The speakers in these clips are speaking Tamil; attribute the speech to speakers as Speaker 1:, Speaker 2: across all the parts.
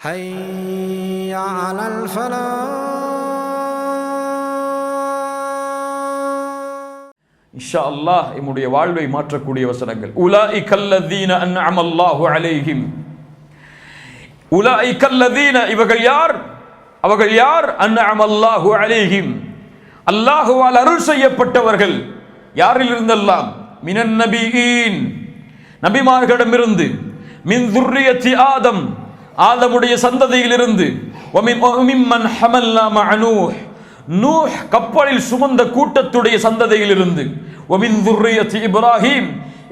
Speaker 1: حي على الفلاح
Speaker 2: இன்ஷா அல்லாஹ் எம்முடைய வாழ்வை மாற்றக்கூடிய வசனங்கள் உலாஇ கல்லதீன அன்அமல்லாஹு அலைஹிம் உலாஇ கல்லதீன இவர்கள் யார் அவர்கள் யார் அன்அமல்லாஹு அலைஹிம் அல்லாஹுவால் அருள் செய்யப்பட்டவர்கள் யாரில் இருந்தெல்லாம் மினன் நபியின் நபிமார்களிடமிருந்து மின் துர்ரியத்தி ஆதம் ஆதமுடைய சந்ததியிலிருந்து ஒமின் ஒமிம்மன் ஹமல்லா நூஹ். கப்பலில் சுமந்த கூட்டத்துடைய சந்ததியிலிருந்து ஒமின் துர்ரியத்தி இப்ராஹிம்.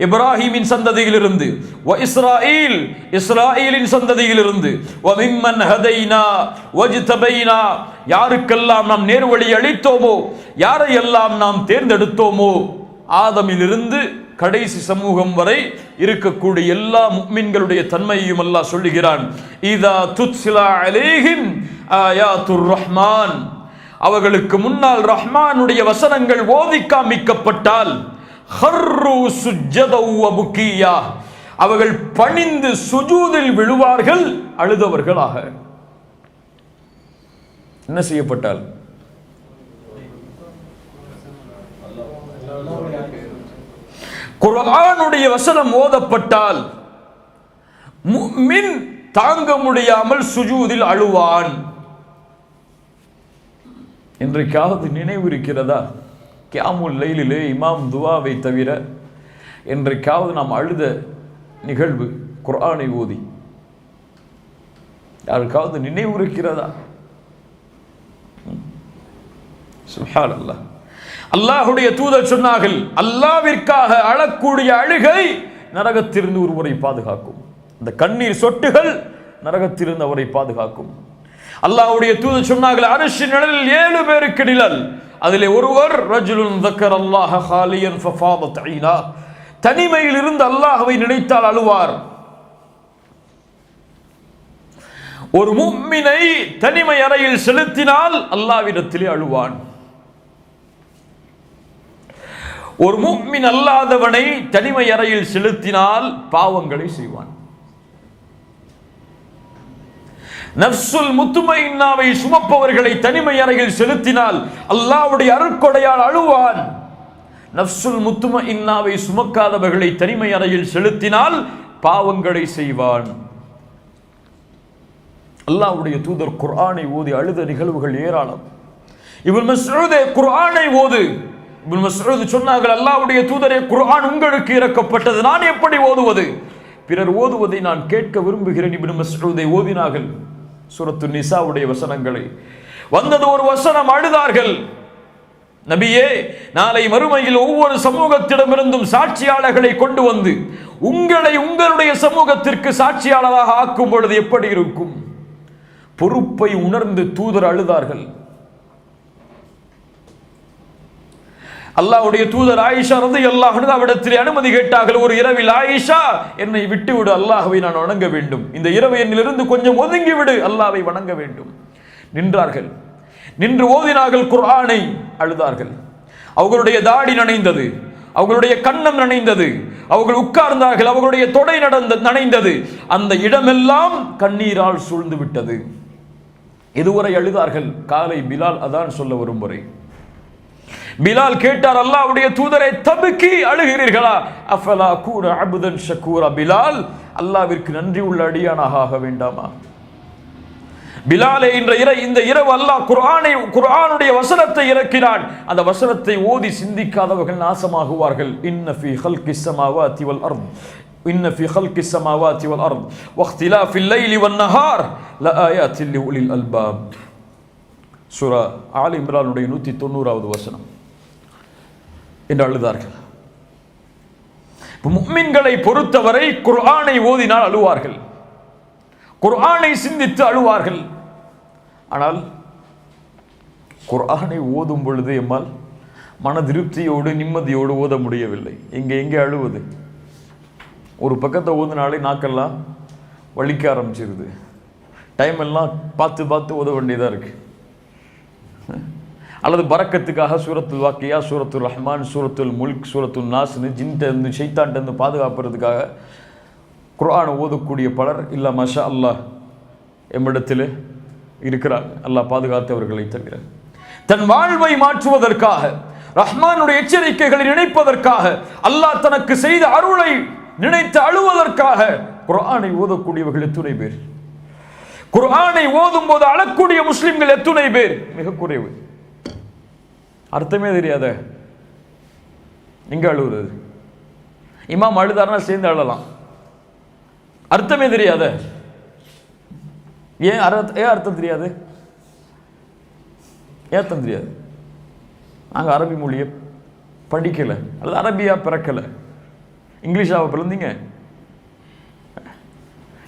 Speaker 2: இப்ராஹிமின் சந்ததியிலிருந்து வ இஸ்ராயில். இஸ்ராயிலின் சந்ததியிலிருந்து வ மிம்மன் ஹதைனா வஜ்தபைனா. யாருக்கெல்லாம் நாம் நேர்வழி அளித்தோமோ யாரையெல்லாம் நாம் தேர்ந்தெடுத்தோமோ ஆதமிலிருந்து கடைசி சமூகம் வரை இருக்கக்கூடிய எல்லா முக்மின்களுடைய தன்மையையும் அல்லாஹ் சொல்லுகிறான். இதா துத்சிலா அலேஹிம் ஆயாத்துர் ரஹ்மான். அவர்களுக்கு முன்னால் ரஹ்மானுடைய வசனங்கள் ஓதி காமிக்கப்பட்டால் அவர்கள் பணிந்து சுஜூதில் விழுவார்கள் அழுதவர்களாக. என்ன செய்யப்பட்டால்? குரானுடைய வசனம் ஓதப்பட்டால் முஃமின் தாங்க முடியாமல் சுஜூதில் அழுவான். என்றைக்காவது நினைவு இருக்கிறதா? கியாமுல் லைலிலே இமாம் துவாவை தவிர என்றைக்காவது நாம் அழுத நிகழ்வு குரானை ஓதி. யாருக்காவது நினைவு இருக்கிறதா? சுஹான் அல்லாஹ் அல்லாஹுடைய தூதர் சொன்னார்கள் அல்லாவிற்காக அழக்கூடிய அழுகை நரகத்திலிருந்து ஒருவரை பாதுகாக்கும். இந்த கண்ணீர் சொட்டுகள் நரகத்திலிருந்து அவரை பாதுகாக்கும். அல்லாஹுடைய தூதர் சொன்னார்கள் அரிசி நிழலில் ஏழு பேருக்கு நிழல். அதிலே ஒருவர் ரஜுலுன் தக்கர் ஹாலியன் ஐனா தனிமையில் இருந்து அல்லாஹவை நினைத்தால் அழுவார். ஒரு மும்மினை தனிமை அறையில் செலுத்தினால் அல்லாவிடத்திலே அழுவான். ஒரு முக்மின் அல்லாதவனை தனிமை அறையில் செலுத்தினால் பாவங்களை செய்வான். நப்சுல் முத்துமையின்னாவை சுமப்பவர்களை தனிமை அறையில் செலுத்தினால் அல்லாவுடைய அருட்கொடையால் அழுவான். நப்சுல் முத்தும இன்னாவை சுமக்காதவர்களை தனிமை அறையில் செலுத்தினால் பாவங்களை செய்வான். அல்லாவுடைய தூதர் குர்ஆனை ஓதி அழுத நிகழ்வுகள் ஏராளம். இவன் மஸ்ரூதே குர்ஆனை ஓது. சொன்னார்கள் அல்லாவுடைய தூதரே குர்ஆன் உங்களுக்கு இறக்கப்பட்டது. நான் எப்படி ஓதுவது? பிறர் ஓதுவதை நான் கேட்க விரும்புகிறேன் இப்னு மஸ்ஊதை ஓதினார்கள். சூரத்து நிசாவுடைய வசனங்களை. வந்தது ஒரு வசனம் அழுதார்கள். நபியே நாளை மறுமையில் ஒவ்வொரு சமூகத்திடமிருந்தும் சாட்சியாளர்களை கொண்டு வந்து உங்களை உங்களுடைய சமூகத்திற்கு சாட்சியாளராக ஆக்கும் பொழுது எப்படி இருக்கும்? பொறுப்பை உணர்ந்து தூதர் அழுதார்கள். அல்லாவுடைய தூதர் ஆயிஷா ரதி அல்லாஹ் அவிடத்தில் அனுமதி கேட்டார்கள் ஒரு இரவில் ஆயிஷா என்னை விட்டு விடு அல்லாஹ்வை நான் வணங்க வேண்டும். இந்த இரவு என்னிலிருந்து கொஞ்சம் ஒதுங்கி விடு அல்லாஹ்வை வணங்க வேண்டும். நின்றார்கள். நின்று ஓதினார்கள் குர்ஆனை அழுதார்கள். அவர்களுடைய தாடி நனைந்தது அவர்களுடைய கண்ணம் நனைந்தது அவர்கள் உட்கார்ந்தார்கள் அவர்களுடைய தொடை நடந்த நனைந்தது. அந்த இடமெல்லாம் கண்ணீரால் சூழ்ந்து விட்டது இதுவரை அழுதார்கள்? காலை பிலால் அதான் சொல்ல வரும் முறை. பிலால் கேட்டார் அல்லாஹ்வுடைய தூதரை தபுக்கி அழுகிறீர்களா? அஃபலா கூற அபுதன் ஷக்கூரா பிலால். அல்லாவிற்கு நன்றி உள்ள அடியானாக ஆக வேண்டாமா? பிலாலே இன்ற இர இந்த இரவு அல்லாஹ் குர்ஆனை குர்ஆனுடைய வசனத்தை இறக்கினான். அந்த வசனத்தை ஓதி சிந்திக்காதவர்கள் நாசமாகுவார்கள். இன்ன ஃபீ ஹல்கி ஸமாவாதி வல் அர்த். இன்ன ஃபீ ஹல்கி ஸமாவாதி வல் அர்த். வக்திலாஃபில் லைலி வன் நஹார். லஆயாத்தின் லிஉலில் அல்பாப் சூரா ஆல் இம்ரானுடைய நூற்றி தொண்ணூறாவது வசனம் என்று அழுதார்கள். முக்மின்களை பொறுத்தவரை குர்ஆனை ஓதினால் அழுவார்கள். குர்ஆனை சிந்தித்து அழுவார்கள். ஆனால் குர்ஆனை ஓதும் பொழுது எம்மால் மன திருப்தியோடு நிம்மதியோடு ஓத முடியவில்லை. இங்கே எங்கே அழுவது? ஒரு பக்கத்தை ஓதுனாலே நாக்கெல்லாம் வலிக்க ஆரம்பிச்சிருது. டைம் எல்லாம் பார்த்து பார்த்து ஓத வேண்டியதாக இருக்குது அல்லது பறக்கத்துக்காக சூரத்துல் வாக்கியா சூரத்துல் ரஹ்மான் சூரத்துல் முல்க் சூரத்துல் நாஸ்னு ஜின்ட்ட இருந்து இருந்து பாதுகாப்புறதுக்காக குர்ஆனை ஓதக்கூடிய பலர் இல்லை மஷா அல்லாஹ் எம்மிடத்தில் இருக்கிறார். அல்லாஹ் பாதுகாத்தவர்களை தவிர தன் வாழ்வை மாற்றுவதற்காக ரஹ்மானுடைய எச்சரிக்கைகளை நினைப்பதற்காக அல்லாஹ் தனக்கு செய்த அருளை நினைத்து அழுவதற்காக குர்ஆனை ஓதக்கூடியவர்கள் எத்துணை பேர்? குர்ஆனை ஓதும் போது அழக்கூடிய முஸ்லிம்கள் எத்துணை பேர்? மிக குறைவு. அர்த்தமே தெரியாத. எங்கே அழுகுறது இமாம் அழுதாருன்னா சேர்ந்து அழலாம். அர்த்தமே தெரியாத. ஏன் அர்த்த ஏன் அர்த்தம் தெரியாது? ஏன் அர்த்தம் தெரியாது? நாங்கள் அரபி மொழியை படிக்கலை. அல்லது அரபியாக பிறக்கலை. இங்கிலீஷாக பிறந்தீங்க?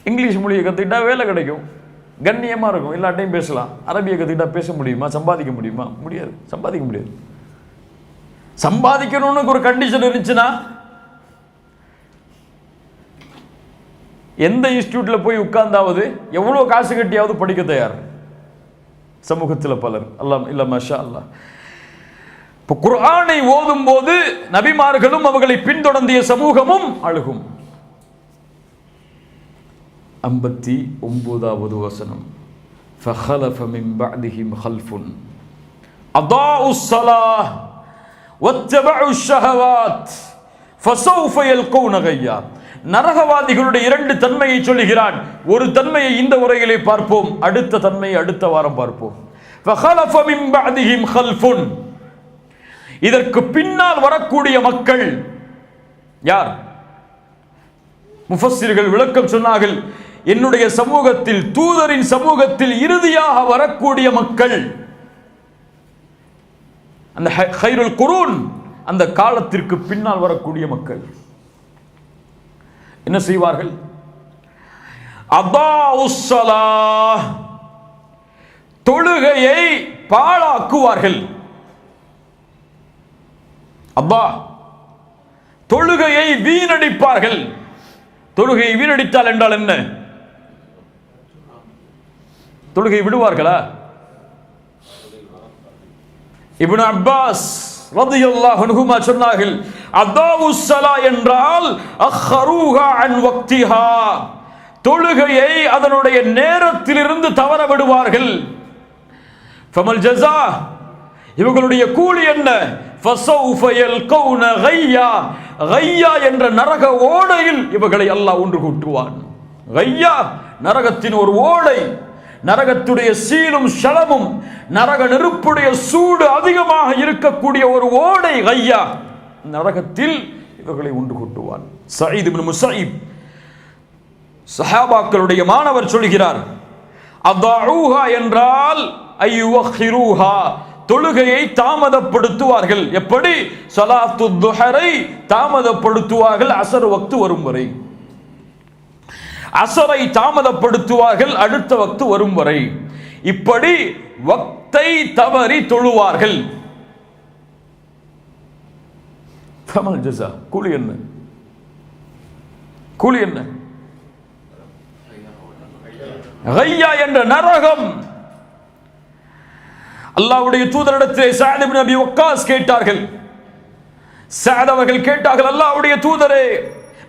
Speaker 2: இங்கிலீஷ் மொழியை கற்றுக்கிட்டா வேலை கிடைக்கும். கண்ணியமாக இருக்கும். எல்லாட்டையும் பேசலாம். அரபியை கற்றுக்கிட்டா பேச முடியுமா? சம்பாதிக்க முடியுமா? முடியாது. சம்பாதிக்க முடியாது. சம்பாதிக்கணும்னு ஒரு கண்டிஷன் இருந்துச்சுன்னா எந்த இன்ஸ்டியூட்டில் போய் உட்கார்ந்தாவது எவ்வளோ காசு கட்டியாவது படிக்க தயார்? சமூகத்தில் பலர். அல்லாம் இல்லை மஷா அல்லாஹ். இப்போ குர்ஆனை ஓதும் போது நபிமார்களும் அவர்களை பின்தொடர்ந்திய சமூகமும் அழுகும். ஐம்பத்தி ஒன்பதாவது வசனம் فخلف من بعدهم خلف أضاعوا الصلاة واتبعوا الشهوات فسوف يلقون غيا நரகவாதிகளுடைய இரண்டு தன்மையை சொல்லுகிறான் ஒரு தன்மையை இந்த உரையிலே பார்ப்போம் அடுத்த தன்மையை அடுத்த வாரம் பார்ப்போம் فخلف من بعدهم خلف இதற்கு பின்னால் வரக்கூடிய மக்கள் யார் முஃபஸ்ஸிர்கள் விளக்கம் சொன்னார்கள் என்னுடைய சமூகத்தில் தூதரின் சமூகத்தில் இறுதியாக வரக்கூடிய மக்கள் அந்த ஹைருல் குரூன் அந்த காலத்திற்கு பின்னால் வரக்கூடிய மக்கள். என்ன செய்வார்கள்? அபாஉஸ்ஸலா தொழுகையை பாழாக்குவார்கள். அப்பா தொழுகையை வீணடிப்பார்கள். தொழுகையை வீணடித்தால் என்றால் என்ன? தொழுகை விடுவார்களா? இப்னு அப்பாஸ் சொன்னார்கள் அதாவு என்றால் அஹ்ரூஹா அன் வக்திஹா. தொழுகையை அதனுடைய நேரத்திலிருந்து தவற விடுவார்கள். ஃபமல் ஜஸா இவங்களுடைய கூலி என்ன? ஃபஸௌஃப யல்கௌன கையா. கையா என்ற நரக ஓடையில் இவர்களை அல்லாஹ் ஒன்று கூட்டுவான். கையா நரகத்தின் ஒரு ஓடை. நரகத்துடைய சீலும் சலமும் நரக நெருப்புடைய சூடு அதிகமாக இருக்கக்கூடிய ஒரு ஓடை கையா நரகத்தில் இவர்களை உண்டு கொட்டுவான். சயீத் இப்னு சஹாபாக்களுடைய மாணவர் சொல்கிறார் அதாஊஹா என்றால் ஐயுவஹிரூஹா தொழுகையை தாமதப்படுத்துவார்கள். எப்படி? சலாத்து துஹரை தாமதப்படுத்துவார்கள் அசர் வக்து வரும் வரை. அசரை தாமதப்படுத்துவார்கள் அடுத்த வக்து வரும் வரை. இப்படி வக்தை தவறி தொழுவார்கள். தமல் ஜசா கூலி என்ன? கூலி என்ன? ஐயா என்ற நரகம். அல்லாவுடைய தூதரிடத்திலே சாத் இப்னு அபி வக்காஸ் கேட்டார்கள். சாத் அவர்கள் கேட்டார்கள் அல்லாவுடைய தூதரே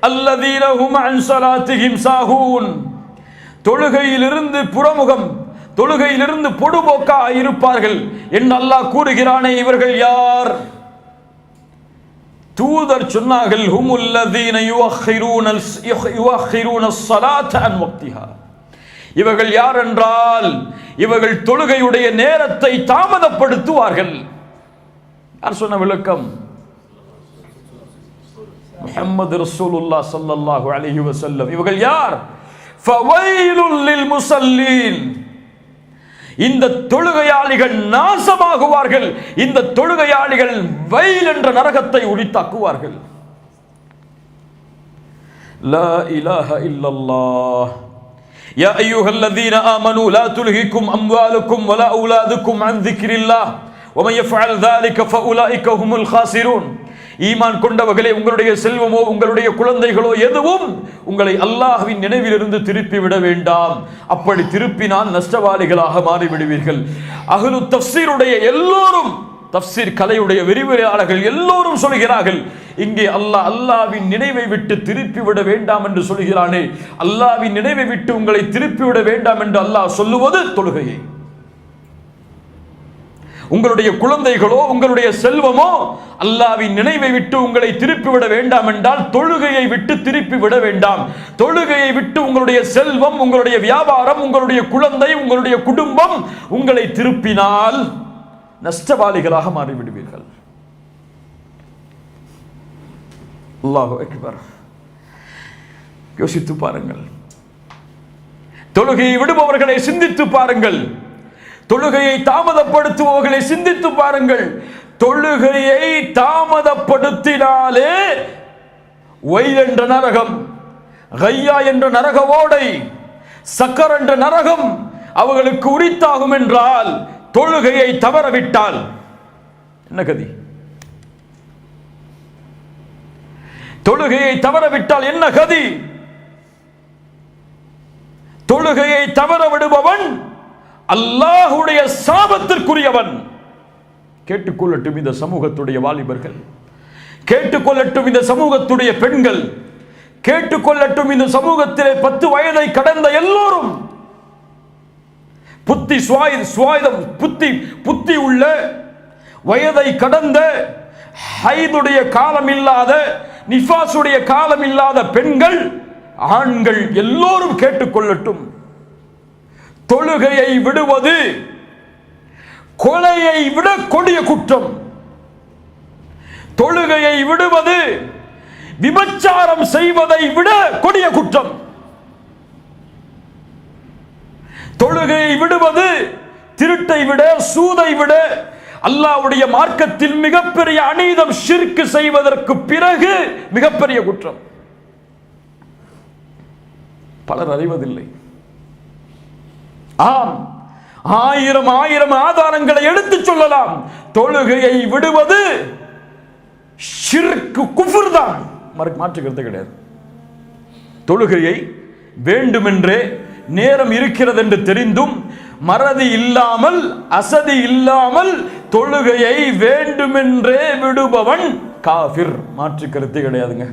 Speaker 2: அல்லதீனஹும் அன் ஸலாத்திஹிம் சாஹூன். தொழுகையிலிருந்து புறமுகம் தொழுகையிலிருந்து பொடுபோக்கா இருப்பார்கள் என்று அல்லாஹ் கூறுகிறானே இவர்கள் யார்? தூதர் சொன்னார்கள் ஹுமுல்லதீன யுவஹிரூன யுவஹிரூன ஸலாத்த அன் வக்திஹா. இவர்கள் யார் என்றால் இவர்கள் தொழுகையுடைய நேரத்தை தாமதப்படுத்துவார்கள். யார் சொன்ன விளக்கம்? முஹம்மது ரசூலுல்லாஹ் ஸல்லல்லாஹு அலைஹி வஸல்லம் இவர்கள் யார் ஃபவைலுல் லில் முஸல்லீன் இந்த தொழுகையாளிகள் நாசமாகுவார்கள் இந்த தொழுகையாளிகள் வயல் என்ற நரகத்தை உரித்தாக்குவார்கள் لا إله إلا الله يا أيها الذين آمنوا لا تلهكم أموالكم ولا أولادكم عن ذكر الله ومن يفعل ذلك فأولئك هم الخاسرون ஈமான் கொண்டவர்களே உங்களுடைய செல்வமோ உங்களுடைய குழந்தைகளோ எதுவும் உங்களை அல்லாஹ்வின் நினைவிலிருந்து திருப்பி விட வேண்டாம். அப்படி திருப்பினால் நஷ்டவாளிகளாக மாறிவிடுவீர்கள். அகலு தஃப்சீருடைய எல்லோரும் தஃப்சீர் கலையுடைய விரிவுரையாளர்கள் எல்லோரும் சொல்கிறார்கள் இங்கே அல்லாஹ் அல்லாவின் நினைவை விட்டு திருப்பி விட வேண்டாம் என்று சொல்கிறானே. அல்லாவின் நினைவை விட்டு உங்களை திருப்பி விட வேண்டாம் என்று அல்லாஹ் சொல்லுவது தொழுகையை. உங்களுடைய குழந்தைகளோ உங்களுடைய செல்வமோ அல்லாவின் நினைவை விட்டு உங்களை திருப்பி விட வேண்டாம் என்றால் தொழுகையை விட்டு திருப்பி விட வேண்டாம். தொழுகையை விட்டு உங்களுடைய செல்வம் உங்களுடைய வியாபாரம் உங்களுடைய குழந்தை உங்களுடைய குடும்பம் உங்களை திருப்பினால் நஷ்டவாளிகளாக மாறிவிடுவீர்கள். அல்லாஹ் அக்பர். யோசித்து பாருங்கள். தொழுகையை விடுபவர்களை சிந்தித்து பாருங்கள். தொழுகையை தாமதப்படுத்துபவர்களை சிந்தித்து பாருங்கள். தொழுகையை தாமதப்படுத்தினாலே ஒயில் என்ற நரகம் கையா என்ற நரக ஓடை சக்கர் என்ற நரகம் அவர்களுக்கு உரித்தாகும் என்றால் தொழுகையை தவறவிட்டால் என்ன கதி? தொழுகையை தவறவிட்டால் என்ன கதி? தொழுகையை தவற விடுபவன் அல்லாஹுடைய சாபத்திற்குரியவன். கேட்டுக்கொள்ளட்டும் இந்த சமூகத்துடைய வாலிபர்கள். கேட்டுக்கொள்ளட்டும் இந்த சமூகத்துடைய பெண்கள். கேட்டுக்கொள்ளட்டும் இந்த சமூகத்திலே பத்து வயதை கடந்த எல்லோரும். புத்தி சுவாய் சுவாயுதம் புத்தி புத்தி உள்ள வயதை கடந்த ஹைதுடைய காலம் இல்லாத நிஃபாசுடைய காலம் இல்லாத பெண்கள் ஆண்கள் எல்லோரும் கேட்டுக்கொள்ளட்டும். தொழுகையை விடுவது கொலையை விட கொடிய குற்றம். தொழுகையை விடுவது விபச்சாரம் செய்வதை விட கொடிய குற்றம். தொழுகையை விடுவது திருட்டை விட சூதை விட அல்லாவுடைய மார்க்கத்தில் மிகப்பெரிய அநீதம் ஷிர்க்கு செய்வதற்கு பிறகு மிகப்பெரிய குற்றம். பலர் அறிவதில்லை. ஆம். ஆயிரம் ஆயிரம் ஆதாரங்களை எடுத்து சொல்லலாம். தொழுகையை விடுவது ஷிர்க்கு குஃபுர் தான் மாற்றுக்கிறது கிடையாது. தொழுகையை வேண்டுமென்றே நேரம் இருக்கிறது என்று தெரிந்தும் மறதி இல்லாமல் அசதி இல்லாமல் தொழுகையை வேண்டுமென்றே விடுபவன் காஃபிர். மாற்று கருத்து கிடையாதுங்க.